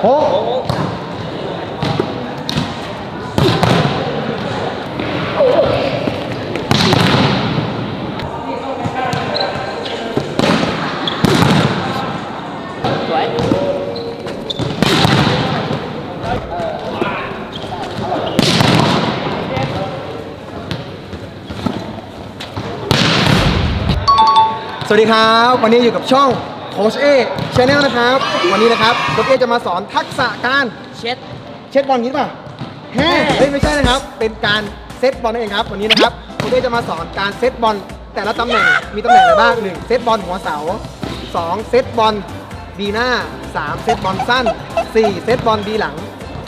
สวัสดีครับ วันนี้อยู่กับช่องโคชเอ ชแนลนะครับ วันนี้นะครับโคชเอจะมาสอนทักษะการเช็ด เช็ดบอลนี้ป่ะแฮ่เฮ้ยไม่ใช่นะครับ เป็นการเซตบอลนั่นเองครับ วันนี้นะครับโคชเอจะมาสอนการเซตบอลแต่ละตำแหน่ง มีตำแหน่งอะไรบ้าง1เซตบอลหัวเสา2เซตบอลบีหน้า3เซตบอลสั้น4เซตบอลบีหลัง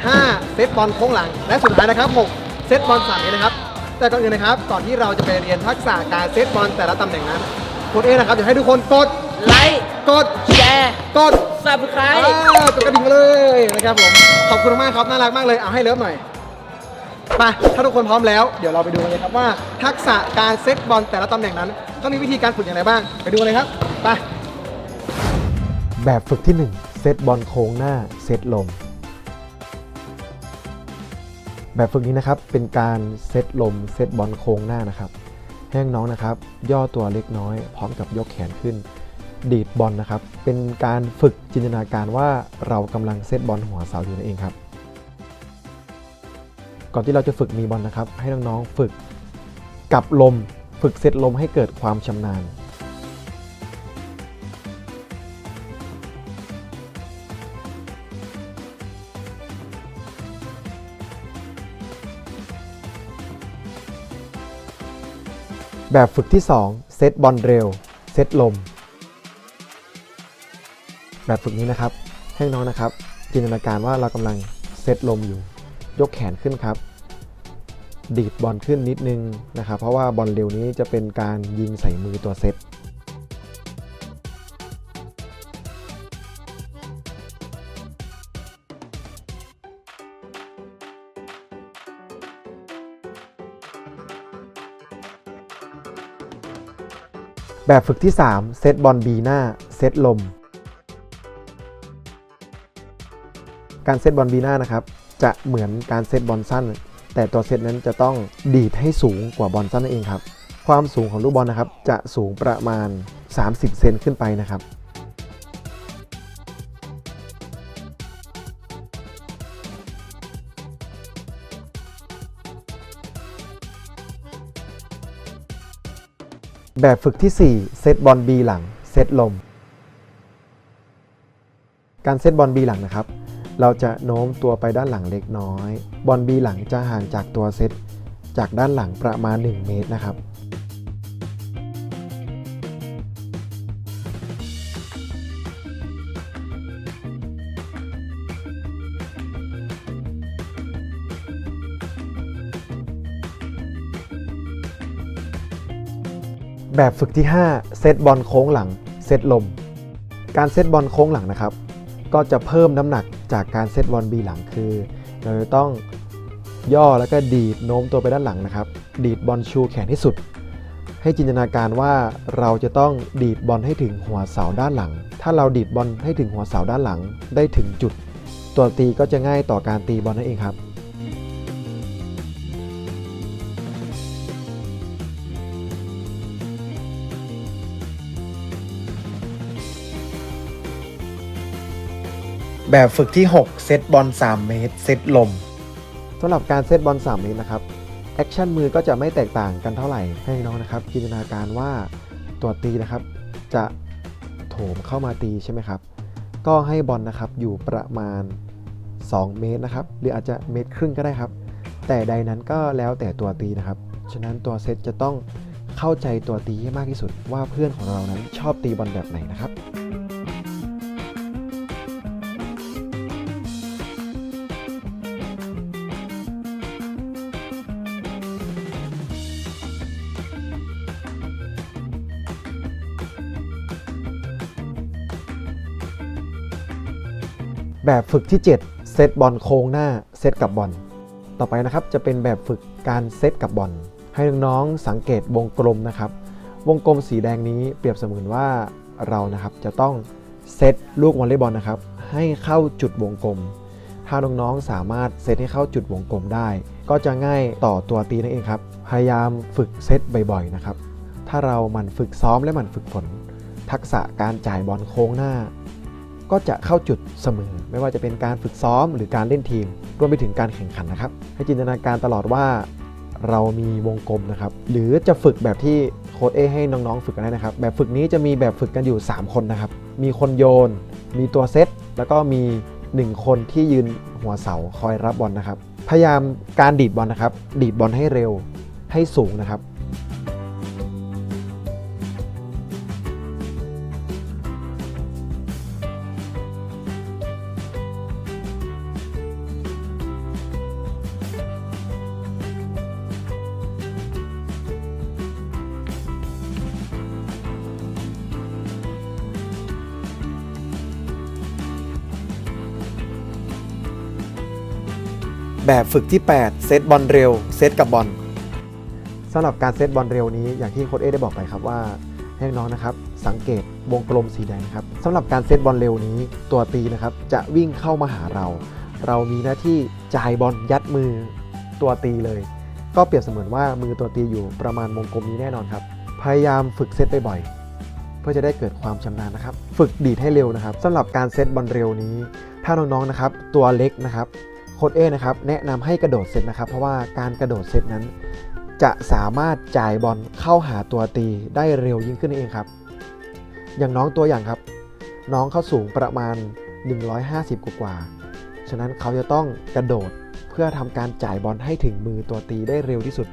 5เซตบอลโค้งหลัง และสุดท้ายนะครับ6เซตบอลสามนี้นะครับ แต่ก่อนอื่นนะครับ ก่อนที่เราจะไปเรียนทักษะการเซตบอลแต่ละตำแหน่งนั้นโค้ชเอนะครับอยากให้ทุกคนกด ไลค์ กดแชร์ กดซับสไครอ่าต์กดกระดิ่งมาเลยนะครับผม ขอบคุณมากครับ น่ารักมากเลย เอาให้เลิฟหน่อยไปถ้าทุกคนพร้อมแล้ว เดี๋ยวเราไปดูกันเลยครับว่า ทักษะการเซตบอลแต่ละตำแหน่งนั้นต้องมีวิธีการฝึกอย่างไรบ้าง ไปดูกันเลยครับ ไป แบบฝึกที่ 1 เซตบอลโค้งหน้า เซตลม แบบฝึกนี้นะครับ เป็นการเซตลม เซตบอลโค้งหน้านะครับ ให้น้องๆนะครับ ย่อตัวเล็กน้อย พร้อมกับยกแขนขึ้น ดีดบอลนะครับ เป็นการฝึกจินตนาการว่าเรากำลังเซตบอลหัวเสาอยู่นั่นเองครับ ก่อนที่เราจะฝึกมีบอลนะครับ ให้น้องๆฝึกกับลม ฝึกเซตลมให้เกิดความชำนาญแบบฝึกที่ 2 เซตบอลเร็ว เซตลม แบบฝึกนี้นะครับ ให้น้องนะครับ จินตนาการว่าเรากำลังเซตลมอยู่ ยกแขนขึ้นครับ ดีดบอลขึ้นนิดนึงนะครับ เพราะว่าบอลเร็วนี้จะเป็นการยิงใส่มือตัวเซตแบบฝึกที่ 3 เซตบอลบีหน้า เซตลม การเซตบอลบีหน้านะครับจะเหมือนการเซตบอลสั้น แต่ตัวเซตนั้นจะต้องดีดให้สูงกว่าบอลสั้นนั่นเองครับ ความสูงของลูกบอลนะครับจะสูงประมาณ 30 เซนขึ้นไปนะครับแบบฝึกที่ 4 เซตบอลบีหลัง เซตลม การเซตบอลบีหลังนะครับ เราจะโน้มตัวไปด้านหลังเล็กน้อย บอลบีหลังจะห่างจากตัวเซตจากด้านหลังประมาณ 1 เมตรนะครับ แบบฝึกที่ 5 เซตบอลโค้งหลัง เซตลม การเซตบอลโค้งหลังนะครับ ก็จะเพิ่มน้ำหนัก จากการเซตบอลบีหลังคือ เราจะต้องย่อแล้วก็ดีดโน้มตัวไปด้านหลังนะครับ ดีดบอลชูแขนที่สุด ให้จินตนาการว่าเราจะต้องดีดบอลให้ถึงหัวเสาด้านหลัง ถ้าเราดีดบอลให้ถึงหัวเสาด้านหลังได้ถึงจุด ตัวตีก็จะง่ายต่อการตีบอลนั่นเองครับ แบบฝึกที่ 6 เซตบอล 3 เมตร เซตลมสำหรับการเซตบอล 3 เมตรนะครับแอคชั่นมือก็จะไม่แตกต่างกันเท่าไหร่ให้น้องนะครับจินตนาการว่าตัวตีนะครับ จะโถมเข้ามาตีใช่ไหมครับ ก็ให้บอลนะครับอยู่ประมาณ 2 เมตรนะครับ หรืออาจจะเมตรครึ่งก็ได้ครับ แต่ใดนั้นก็แล้วแต่ตัวตีนะครับ ฉะนั้นตัวเซตจะต้องเข้าใจตัวตีให้มากที่สุดว่าเพื่อนของเรานั้นชอบตีบอลแบบไหนนะครับ แบบฝึกที่ 7 เซตบอลโค้งหน้าเซตกับบอล ต่อไปนะครับจะเป็นแบบฝึกการเซตกับบอล ให้น้องๆสังเกตวงกลมนะครับ วงกลมสีแดงนี้เปรียบเสมือนว่าเรานะครับจะต้องเซตลูกวอลเลย์บอลนะครับให้เข้าจุดวงกลม ถ้าน้องๆสามารถเซตให้เข้าจุดวงกลมได้ ก็จะง่ายต่อตัวตีนั่นเองครับ พยายามฝึกเซตบ่อยๆนะครับ ถ้าเราหมั่นฝึกซ้อมและหมั่นฝึกฝนทักษะการจ่ายบอลโค้งหน้า ก็จะเข้าจุดเสมอ ไม่ว่าจะเป็นการฝึกซ้อมหรือการเล่นทีม รวมไปถึงการแข่งขันนะครับ ให้จินตนาการตลอดว่าเรามีวงกลมนะครับ หรือจะฝึกแบบที่โค้ดเอให้น้องๆ ฝึกกันได้นะครับ แบบฝึกนี้จะมีแบบฝึกกันอยู่ 3 คนนะครับ มีคนโยน มีตัวเซต แล้วก็มี 1 คนที่ยืนหัวเสาคอยรับบอลนะครับ พยายามการดีดบอลนะครับ ดีดบอลให้เร็ว ให้สูงนะครับ แบบฝึกที่ 8 เซตบอลเร็ว เซตกับบอลสำหรับการเซตบอลเร็วนี้อย่างที่โค้ชเอได้บอกไปครับว่าให้น้องนะครับสังเกตวงกลมสีแดงครับสำหรับการเซตบอลเร็วนี้ตัวตีนะครับจะวิ่งเข้ามาหาเรา เรามีหน้าที่จ่ายบอลยัดมือตัวตีเลย ก็เปรียบเสมือนว่ามือตัวตีอยู่ประมาณวงกลมนี้แน่นอนครับพยายามฝึกเซตบ่อยๆเพื่อจะได้เกิดความชำนาญนะครับ ฝึกดีดให้เร็วนะครับสำหรับการเซตบอลเร็วนี้ ถ้าน้องๆนะครับตัวเล็กนะครับ ค้ดเอนะครับแนะนำให้กระโดดเซตนะครับ เพราะว่าการกระโดดเซตนั้น จะสามารถจ่ายบอลเข้าหาตัวตีได้เร็วยิ่งขึ้นเองครับ อย่างน้องตัวอย่างครับ น้องเขาสูงประมาณ 150 กว่ากว่าฉะนั้นเขาจะต้องกระโดดเพื่อทำการจ่ายบอลให้ถึงมือตัวตีได้เร็วที่สุด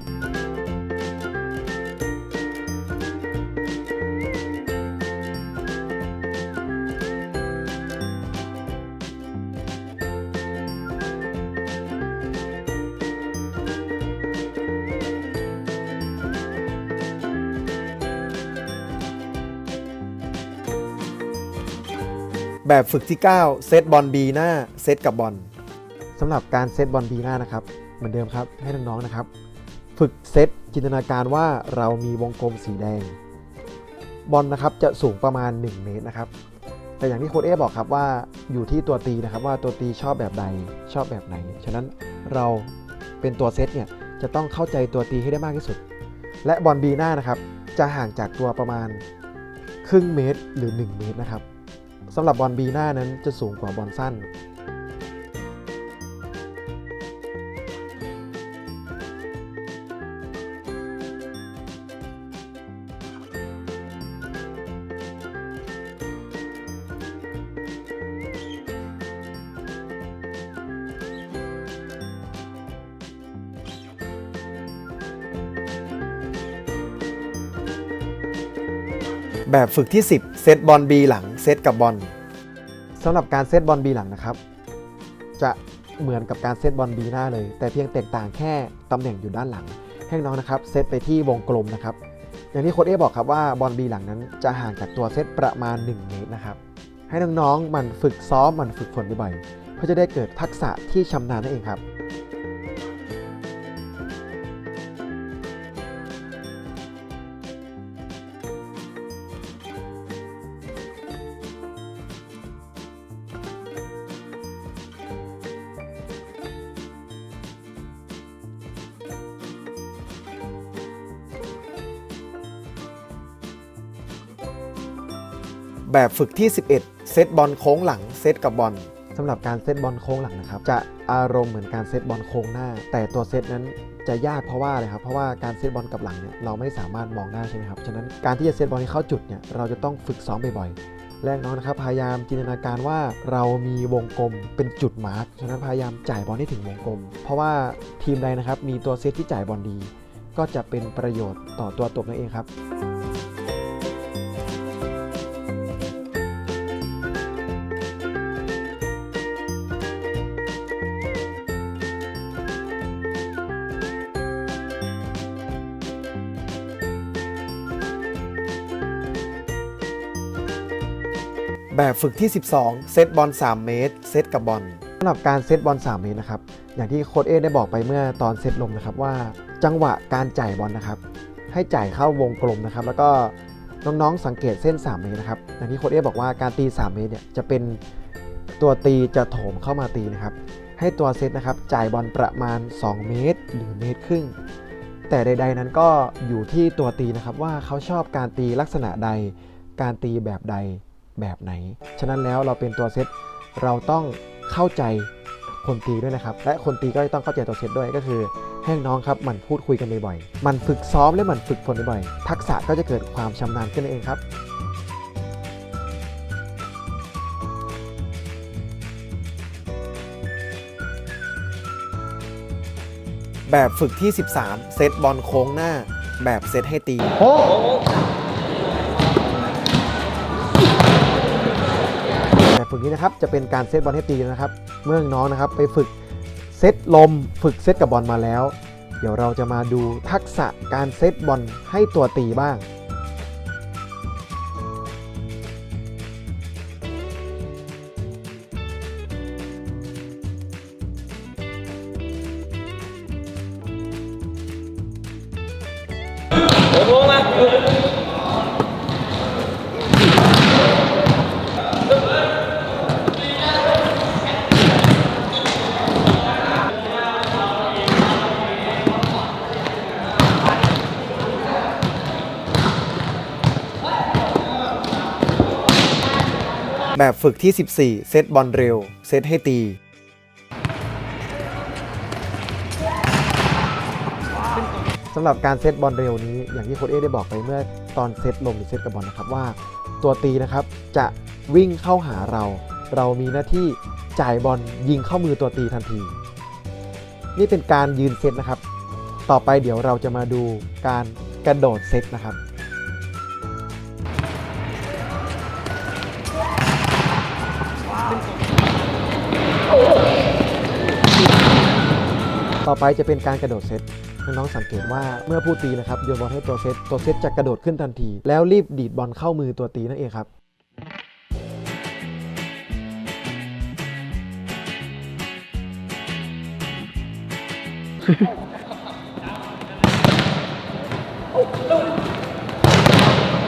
แบบฝึกที่ 9 เซตบอลบีหน้าเซตกับบอลสำหรับการเซตบอลบีหน้านะครับ เหมือนเดิมครับให้น้องๆนะครับ ฝึกเซตจินตนาการว่าเรามีวงกลมสีแดง บอลนะครับจะสูงประมาณ 1 เมตรนะครับ แต่อย่างที่โค้ดเอบอกครับว่าอยู่ที่ตัวตีนะครับว่าตัวตีชอบแบบใดชอบแบบไหน ฉะนั้นเราเป็นตัวเซตเนี่ยจะต้องเข้าใจตัวตีให้ได้มากที่สุด และบอลบีหน้านะครับจะห่างจากตัวประมาณครึ่งเมตรหรือ 1 เมตรนะครับ สำหรับบอลบีหน้านั้นจะสูงกว่าบอลสั้น แบบฝึกที่ 10 เซตบอลบีหลัง ตกับบอลสำหรับการเซตบอลบีหลังนะครับ จะเหมือนกับการเซตบอลบีหน้าเลย แต่เพียงแตกต่างแค่ตำแหน่งอยู่ด้านหลัง ให้น้องนะครับเซตไปที่วงกลมนะครับ อย่างที่โค้ดเอบอกครับว่าบอลบีหลังนั้นจะห่างจากตัวเซตประมาณ 1 เมตรนะครับ ให้น้องๆมันฝึกซ้อมมันฝึกฝนบ่อยๆเพื่อจะได้เกิดทักษะที่ชำนาญนั่นเองครับ แบบฝึกที่ 11 เซตบอลโค้งหลังเซตกับบอลสำหรับการเซตบอลโค้งหลังนะครับ จะอารมณ์เหมือนการเซตบอลโค้งหน้า แต่ตัวเซตนั้นจะยากเพราะว่าอะไรครับเพราะว่าการเซตบอลกับหลังเนี่ยเราไม่สามารถมองได้ใช่ไหมครับฉะนั้นการที่จะเซตบอลให้เข้าจุดเนี่ยเราจะต้องฝึกซ้อมบ่อยๆแรกน้องนะครับพยายามจินตนาการว่าเรามีวงกลมเป็นจุดมาร์กฉะนั้นพยายามจ่ายบอลให้ถึงวงกลม เพราะว่าทีมใดนะครับมีตัวเซตที่จ่ายบอลดี ก็จะเป็นประโยชน์ต่อตัวตบนั่นเองครับ แบบฝึกที่ 12 เซตบอล 3 เมตร เซตกับบอลสำหรับการเซตบอล 3 เมตรนะครับ อย่างที่โค้ดเอได้บอกไปเมื่อตอนเซตลมนะครับว่าจังหวะการจ่ายบอลนะครับ ให้จ่ายเข้าวงกลมนะครับ แล้วก็น้องๆสังเกตเส้น 3 เมตรนะครับ อย่างที่โค้ดเอบอกว่าการตี 3 เมตรเนี่ยจะเป็นตัวตีจะโถมเข้ามาตีนะครับ ให้ตัวเซตนะครับจ่ายบอลประมาณ 2 เมตร หรือเมตรครึ่ง แต่ใด ๆ นั้นก็อยู่ที่ตัวตีนะครับว่าเขาชอบการตีลักษณะใด การตีแบบใด แบบไหน ฉะนั้นแล้วเราเป็นตัวเซตเราต้องเข้าใจคนตีด้วยนะครับ และคนตีก็ต้องเข้าใจตัวเซตด้วยก็คือให้น้องครับหมันพูดคุยกันบ่อยๆหมันฝึกซ้อมและหมันฝึกฝนบ่อยๆ ทักษะก็จะเกิดความชำนาญขึ้นนั่นเองครับแบบฝึกที่ 13 เซตบอลโค้งหน้า แบบเซตให้ตีโอ้แฝึกนี้นะครับจะเป็นการเซตบอลให้ตีนะครับ เมื่อน้องนะครับไปฝึกเซตลม ฝึกเซตกับบอลมาแล้ว เดี๋ยวเราจะมาดูทักษะการเซตบอลให้ตัวตีบ้าง แบบฝึกที่ 14 เซตบอลเร็ว เซตให้ตี สำหรับการเซตบอลเร็วนี้ อย่างที่โค้ชเอได้บอกไปเมื่อตอนเซตลมหรือเซตกับบอลนะครับว่า ตัวตีนะครับจะวิ่งเข้าหาเรา เรามีหน้าที่จ่ายบอลยิงเข้ามือตัวตีทันที นี่เป็นการยืนเซตนะครับ ต่อไปเดี๋ยวเราจะมาดูการกระโดดเซตนะครับ ต่อไปจะเป็นการกระโดดเซตน้องๆสังเกตว่าเมื่อผู้ตีนะครับโยนบอลให้ตัวเซตตัวเซตจะกระโดดขึ้นทันที แล้วรีบดีดบอลเข้ามือตัวตีนั่นเองครับ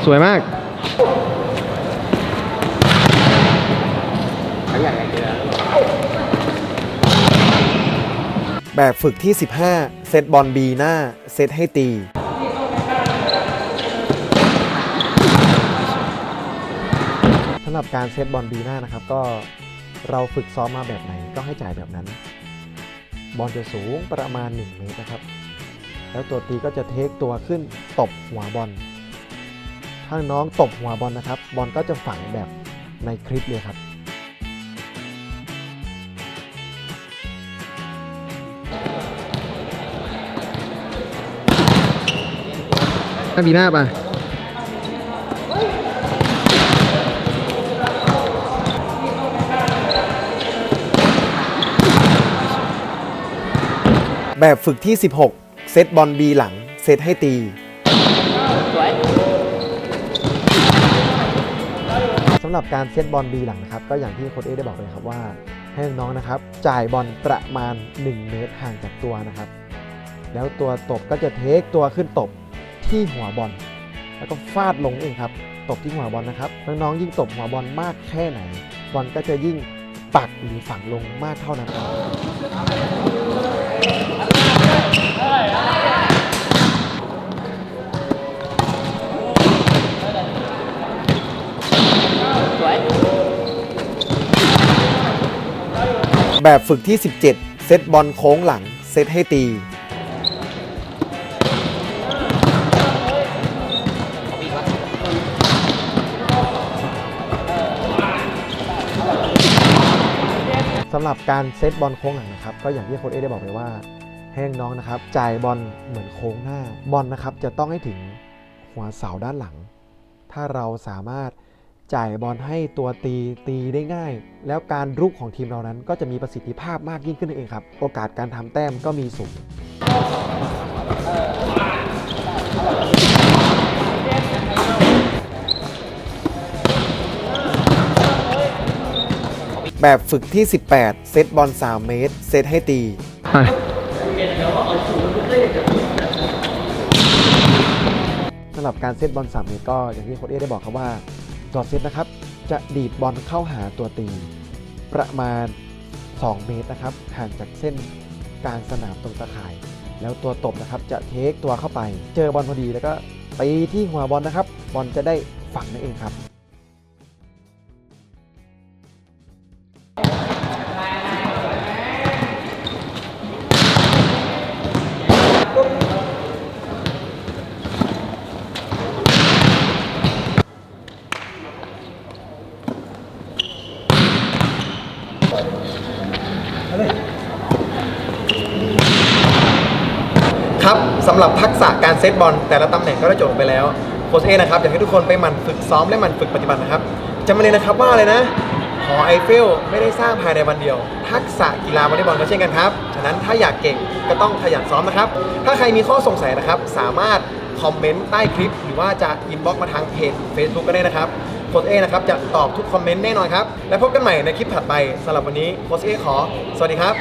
สวยมาก แบบฝึกที่ 15 เซตบอลบีหน้า เซตให้ตีสำหรับการเซตบอลบีหน้านะครับ ก็เราฝึกซ้อมมาแบบไหนก็ให้จ่ายแบบนั้น บอลจะสูงประมาณ 1 เมตรนะครับ แล้วตัวตีก็จะเทคตัวขึ้นตบหัวบอลถ้าน้องตบหัวบอลนะครับ บอลก็จะฝังแบบในคลิปเลยครับางบีหน้าป่ะแบบฝึกที่ 16 เซตบอลบีหลัง เซตให้ตี สำหรับการเซตบอลบีหลังนะครับ ก็อย่างที่โค้ชเอได้บอกไปครับว่า ให้น้องๆนะครับ จ่ายบอลประมาณ 1 เมตรห่างจากตัวนะครับ แล้วตัวตบก็จะเทคตัวขึ้นตบ ที่หัวบอล แล้วก็ฟาดลงเองครับตบที่หัวบอลนะครับน้องๆยิ่งตบหัวบอลมากแค่ไหน บอลก็จะยิ่งปักหรือฝังลงมากเท่านั้นครับแบบฝึกที่ 17 เซตบอลโค้งหลัง เซตให้ตีำหรับการเซตบอลโค้งหลังนะครับ ก็อย่างที่โค้ชเอได้บอกไปว่าให้น้องนะครับ จ่ายบอลเหมือนโค้งหน้าบอลนะครับ จะต้องให้ถึงหัวเสาด้านหลัง ถ้าเราสามารถจ่ายบอลให้ตัวตีตีได้ง่าย แล้วการรุกของทีมเรานั้นก็จะมีประสิทธิภาพมากยิ่งขึ้นนั่นเองครับ โอกาสการทำแต้มก็มีสูง แบบฝึกที่ 18 เซตบอล 3 เมตร เซตให้ตี สำหรับการเซตบอล 3 เมตรก็อย่างที่โค้ชเอได้บอกครับว่าตัวเซตนะครับ จะดีดบอลเข้าหาตัวตี ประมาณ 2 เมตรนะครับห่างจากเส้นกลางสนามตรงตะข่าย แล้วตัวตบนะครับจะเทคตัวเข้าไป เจอบอลพอดีแล้วก็ตีที่หัวบอลนะครับ บอลจะได้ฝังนั่นเองครับ การเซตบอลแต่ละตำแหน่งก็ได้จบไปแล้วโค้ชเอนะครับอยากให้ทุกคนไปหมั่นฝึกซ้อมและหมั่นฝึกปฏิบัตินะครับจำไว้เลยนะครับว่าอะไรนะหอไอเฟลไม่ได้สร้างภายในวันเดียว ทักษะกีฬาวอลเลย์บอลก็เช่นกันครับ ฉะนั้นถ้าอยากเก่งก็ต้องขยันซ้อมนะครับ ถ้าใครมีข้อสงสัยนะครับ สามารถคอมเมนต์ใต้คลิป หรือว่าจะอินบ็อกมาทางเพจ Facebook ก็ได้นะครับโค้ชเอนะครับจะตอบทุกคอมเมนต์แน่นอนครับ และพบกันใหม่ในคลิปถัดไปสำหรับวันนี้โค้ชเอขอ สวัสดีครับ